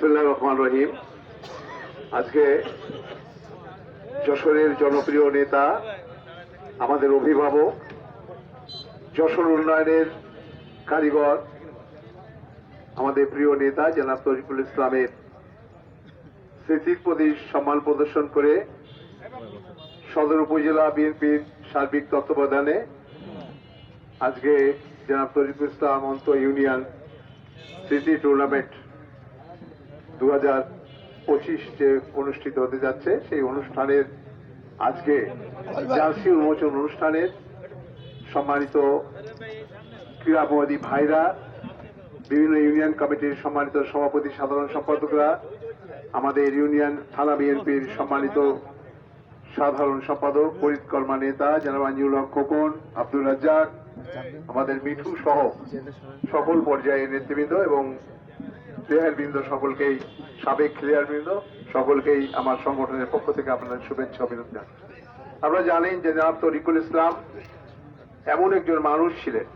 বিসমুল্লাহ রহমান রহিম। আজকে যশোরের জনপ্রিয় নেতা, আমাদের অভিভাবক, যশোর উন্নয়নের কারিগর, আমাদের প্রিয় নেতা, জনাব তরিকুল ইসলামের স্মৃতির প্রতি সম্মান প্রদর্শন করে সদর উপজেলা বিএনপির সার্বিক তত্ত্বাবধানে আজকে জেনাব তরিকুল ইসলাম অন্ত ইউনিয়ন স্মৃতি টুর্নামেন্ট দু হাজার পঁচিশ যে অনুষ্ঠিত হতে যাচ্ছে সেই অনুষ্ঠানের আজকে জার্সি উন্মোচন অনুষ্ঠানের সম্মানিত ক্রীড়াপবাদী ভাইরা বিভিন্ন ইউনিয়ন কমিটির সম্মানিত সভাপতি সাধারণ সম্পাদকরা আমাদের ইউনিয়ন থানা বিএনপির সম্মানিত সাধারণ সম্পাদক পরিৎকর্মা নেতা জনাব আঞ্জুল হক খোকন আব্দুল রাজ্জাক আমাদের মিঠু সহ সকল পর্যায়ের নেতৃবৃন্দ এবং প্লেয়ার বৃন্দ সকলকেই, সাবেক প্লেয়ার বৃন্দ সকলকেই আমার সংগঠনের পক্ষ থেকে আপনাদের শুভেচ্ছা অভিনন্দন। আপনারা জানেন যে জনাব তরিকুল ইসলাম এমন একজন মানুষ ছিলেন,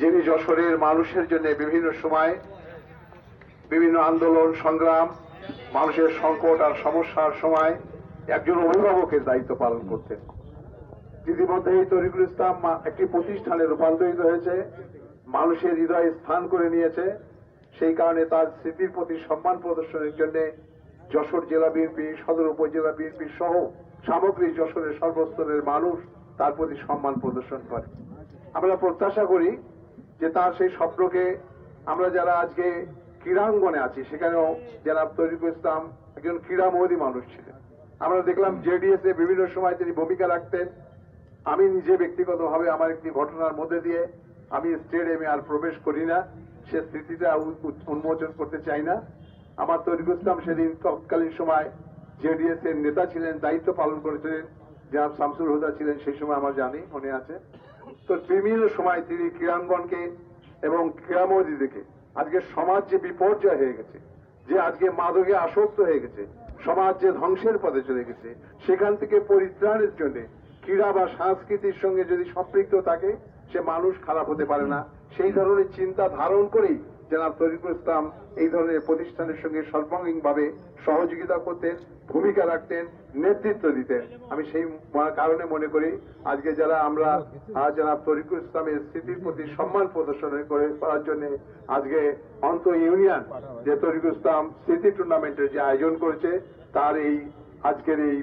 যিনি যশোরের মানুষের জন্য বিভিন্ন সময় বিভিন্ন আন্দোলন, সংগ্রাম, মানুষের সংকট আর সমস্যার সময় একজন অভিভাবকের দায়িত্ব পালন করতেন। ইতিমধ্যে এই তরিকুল ইসলাম একটি প্রতিষ্ঠানে রূপান্তরিত হয়েছে, মানুষের হৃদয়ে স্থান করে নিয়েছে সেই কারণে তার স্মৃতির প্রতি সম্মান প্রদর্শনের জন্য যশোর জেলা বিএনপি সদর উপজেলা বিএনপি সহ সামগ্রিক যশোরের সর্বস্তরের মানুষ তার প্রতি সম্মান প্রদর্শন করে। আমরা প্রত্যাশা করি যে তার সেই স্বপ্নকে আমরা যারা আজকে ক্রীড়াঙ্গনে আছি, সেখানেও জনাব তরিকুল ইসলাম একজন ক্রীড়ামোহী মানুষ ছিলেন। আমরা দেখলাম জেডিএস এ বিভিন্ন সময় তিনি ভূমিকা রাখতেন। আমি নিজে ব্যক্তিগতভাবে আমার একটি ঘটনার মধ্যে দিয়ে আমি স্টেডিয়ামে আর প্রবেশ করি না। সে স্মৃতিটা উন্মোচন করতে চাই না। আমার তরিকুল ইসলাম সেদিন তৎকালীন সময় জেডিএস এর নেতা ছিলেন, দায়িত্ব পালন করেছিলেন, জনাব শামসুল হুদা ছিলেন, সেই সময় আমার জানি, মনে আছে। তো বিভিন্ন সময় তিনি ক্রীড়াঙ্গনকে এবং ক্রীড়ামোদীদেরকে আজকে সমাজ যে বিপর্যয় হয়ে গেছে, যে আজকে মাদকে আসক্ত হয়ে গেছে, সমাজ যে ধ্বংসের পথে চলে গেছে, সেখান থেকে পরিত্রাণের জন্য ক্রীড়া বা সংস্কৃতির সঙ্গে যদি সম্পৃক্ত থাকে, সে মানুষ খারাপ হতে পারে না। সেই ধরনের চিন্তা ধারণ করেই জনাব তরিকুল ইসলাম এই ধরনের প্রতিষ্ঠানের সঙ্গে সর্বাঙ্গীনভাবে সহযোগিতা করতেন, ভূমিকা রাখতেন, নেতৃত্ব দিতেন। আমি সেই কারণে মনে করি, আজকে যারা আমরা জনাব তরিকুল ইসলামের স্মৃতির প্রতি সম্মান প্রদর্শন করে করার জন্য আজকে অন্ত ইউনিয়ন যে তরিকুল ইসলাম স্মৃতি টুর্নামেন্টের যে আয়োজন করেছে, তার এই আজকের এই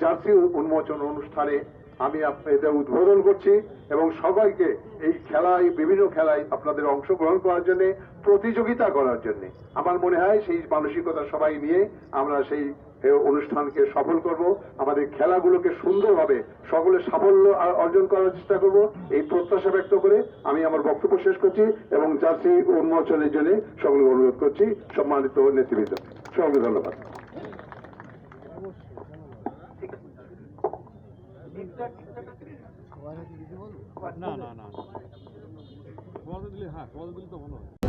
জার্সি উন্মোচন অনুষ্ঠানে আমি আপ- এটা উদ্বোধন করছি এবং সবাইকে এই খেলায়, বিভিন্ন খেলায় আপনাদের অংশগ্রহণ করার জন্য, প্রতিযোগিতা করার জন্য। আমার মনে হয় সেই মানসিকতা সবাই নিয়ে আমরা সেই অনুষ্ঠানকে সফল করব। আমাদের খেলাগুলোকে সুন্দরভাবে সকলে সাফল্য অর্জন করার চেষ্টা করব। এই প্রত্যাশা ব্যক্ত করে আমি আমার বক্তব্য শেষ করছি এবং জার্সি উন্মোচনের জন্য সকলকে অনুরোধ করছি সম্মানিত নেতৃবৃন্দ। সকলকে ধন্যবাদ। না না না। খোয়াতে দিলে হ্যাঁ খোয়াতে দিলে তো ভালো হয়।